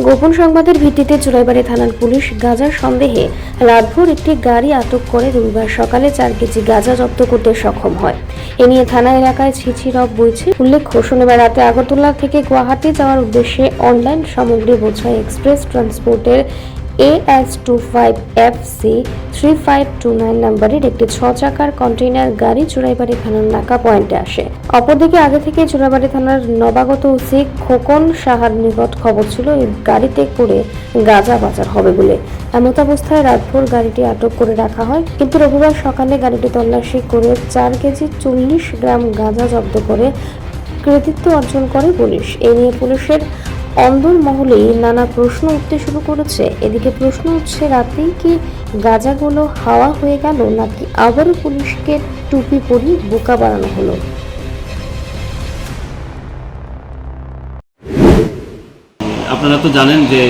গোপন সংবাদের ভিত্তিতে চুরাইবাড়ি থানার পুলিশ গাজার সন্দেহে রাতভর একটি গাড়ি আটক করে রবিবার সকালে চার কেজি গাঁজা জব্দ করতে সক্ষম হয়। এ নিয়ে থানা এলাকায় ছিছিরব বইছে। উল্লেখ্য শনিবার রাতে আগরতলা থেকে গুয়াহাটি যাওয়ার উদ্দেশ্যে অনলাইন সামগ্রী বোঝায় express ট্রান্সপোর্টের AS two five F C three five two nine নাম্বারের একটি ছ চাকার কন্টেইনার গাড়ি চুরাইবাড়ি থানার নাকা পয়েন্টে আসে। অপরদিকে আগে থেকে চুরাইবাড়ি থানার নবাগত ওসি খোকন সাহার নিকট খবর ছিল, এই গাড়িতে করে গাঁজা বাজার হবে বলে। এমত অবস্থায় রাতভর গাড়িটি আটক করে রাখা হয়। কিন্তু রবিবার সকালে গাড়িটি তল্লাশি করে চার কেজি চল্লিশ গ্রাম গাঁজা জব্দ করে কৃতিত্ব অর্জন করে পুলিশ। এ নিয়ে পুলিশের অন্দর মহলেই নানা প্রশ্ন উঠতে শুরু করেছে। এদিকে প্রশ্ন উঠছে, রাতেই কি গাঁজাগুলো হাওয়া হয়ে গেল নাকি আবারও পুলিশকে টুপি পরিয়ে বোকা বানানো হলো? আপনারা তো জানেন যে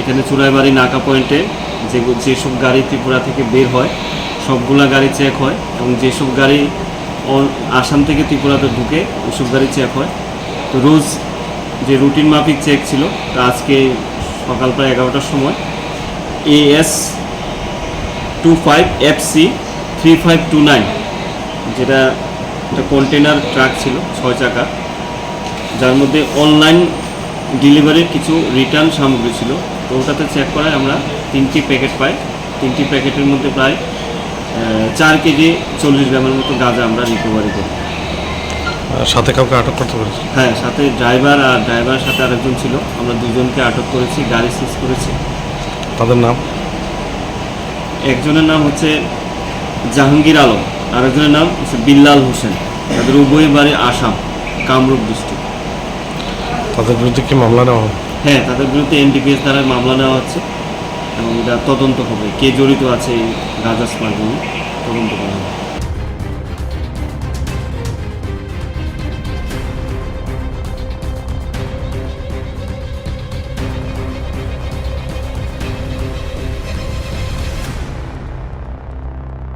এখানে চুরাইবাড়ি নাকা পয়েন্টে যে যেসব গাড়ি ত্রিপুরা থেকে বের হয়, সবগুলা গাড়ি চেক হয় এবং যেসব গাড়ি আসাম থেকে ত্রিপুরাতে ঢুকে, ওসব গাড়ি চেক হয়। তো রোজ যে রুটিন মাফিক চেক ছিল, তা আজকে সকাল প্রায় এগারোটার সময়। AS two five F C three five two nine যেটা একটা কন্টেনার ট্রাক ছিল, ছয় চাকা। যার মধ্যে অনলাইন ডেলিভারির কিছু রিটার্ন সামগ্রী ছিল। তো ওটাতে চেক করায় আমরা তিনটি প্যাকেট পাই। তিনটি প্যাকেটের মধ্যে প্রায় চার কেজি চল্লিশ গ্রামের মতো গাঁজা আমরা রিকভারি করি। সাথে কাউকে আটক করতে পেরেছি? হ্যাঁ সাথে ড্রাইভার আর ড্রাইভারের সাথে আরেকজন ছিল। আমরা দুজনকে আটক করেছি গাড়ি সিজ করেছি। তাদের নাম? একজনের নাম হচ্ছে জাহাঙ্গীর আলম আরেকজনের নাম হচ্ছে বিল্লাল হোসেন। তাদের উভয় বাড়ি আসাম কামরূপ ডিস্ট্রিক্ট তাদের বিরুদ্ধে কি মামলা নেওয়া হবে? হ্যাঁ তাদের বিরুদ্ধে এনডিপিএস দ্বারা মামলা নেওয়া হচ্ছে এবং এটা তদন্ত হবে। কে জড়িত আছে এই গাঁজা স্মাগলিংয়ে তদন্ত করা হবে।